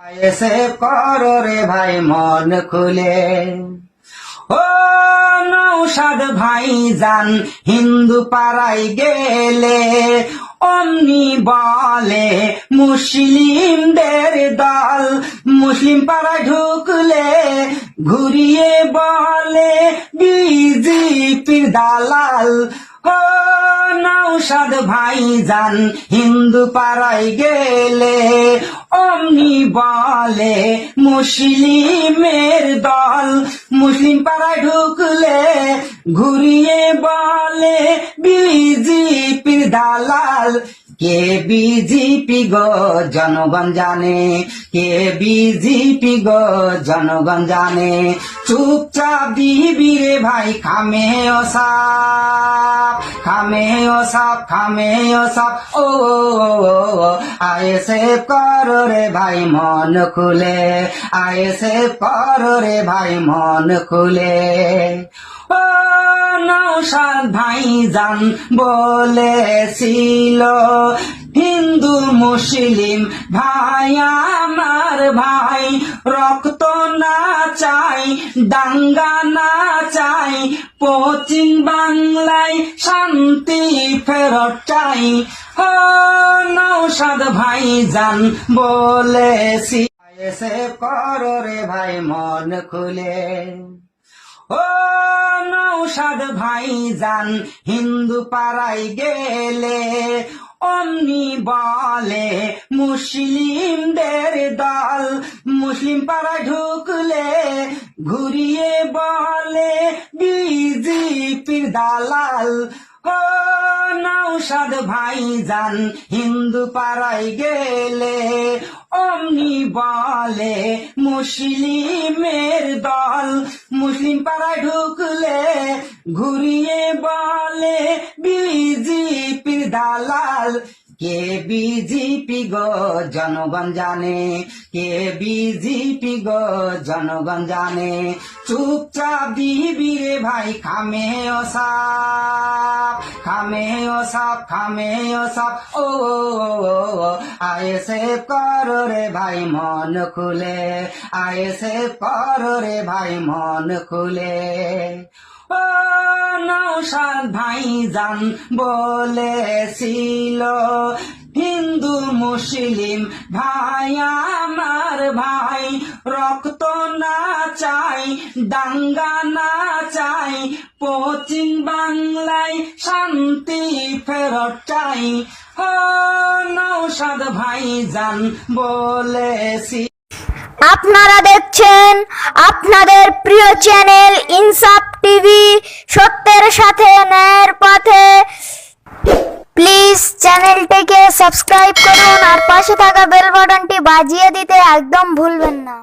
এসে করো রে ভাই, মন খুলে। ও নৌসাদ ভাই যান হিন্দু পাড়ায় গেলে অমনি বলে, মুসলিমদের দল মুসলিম পাড়ায় ঢুকলে ঘুরিয়ে বলে, বিজেপির দালাল। ও নৌসাদ ভাই যান হিন্দু পাড়ায় গেলে, অমনি বলে মুসলিমের দল। মুসলিম পাড়ায় ঢুকলে ঘুরিয়ে বলে বিজেপির দালাল। কে বিজেপি গো? জনগণ জানে। কে বিজেপি গো? জনগণ জানে। চুপচাপ দিবি রে ভাই, খামে ও সাপ, খামে ও সাপ, খামে ও সাপ। ও আয়ে সে কর রে ভাই, মন খুলে। আয়ে সে কর রে ভাই, মন খুলে। ও নৌসাদ ভাই যান বলেছিল, হিন্দু মুসলিম ভাই, আমার ভাই, রক্ত না চাই, দাঙ্গা না চাই, পশ্চিম বাংলায় শান্তি ফেরত চাই। ও নৌসাদ ভাই যান বলেছি এসে করো রে ভাই, মন খুলে। ও নৌসাদ ভাই যান হিন্দু পাড়ায় গেলে অমনি বলে মুসলিমদের দল। মুসলিম পাড়ায় ঢুকলে ঘুরিয়ে বলে বিজেপির দালাল। ও নৌসাদ ভাই যান হিন্দু পাড়ায় গেলে অমনি বলে মুসলিমের দল। মুসলিম পাড়ায় ঢুকলে ঘুরিয়ে বলে বিজেপির দালাল। কে বিজেপি গো জনগণ জানে? কে বিজেপি গো জনগণ জানে? চুপচাপ দিবি রে ভাই, খামে সাপ খামে সাপ খামে সাপ। ও আয়ে সে কর রে ভাই, মন খুলে। আয়ে সে কর রে ভাই, মন খুলে। ও নৌসাদ ভাই যান বলেছিল, হিন্দু মুসলিম ভাই, আমার ভাই, রক্ত দাঙ্গা না চাই, পশ্চিম বাংলায় শান্তি ফেরত চাই। নৌসাদ ভাই যান বলেছি। আপনারা দেখছেন আপনাদের প্রিয় চ্যানেল ইনসাফ টিভি। সত্যের সাথে ন্যায়ের পথে। প্লিজ চ্যানেলটিকে সাবস্ক্রাইব করুন আর পাশে থাকা বেল বাটনটি বাজিয়ে দিতে একদম ভুলবেন না।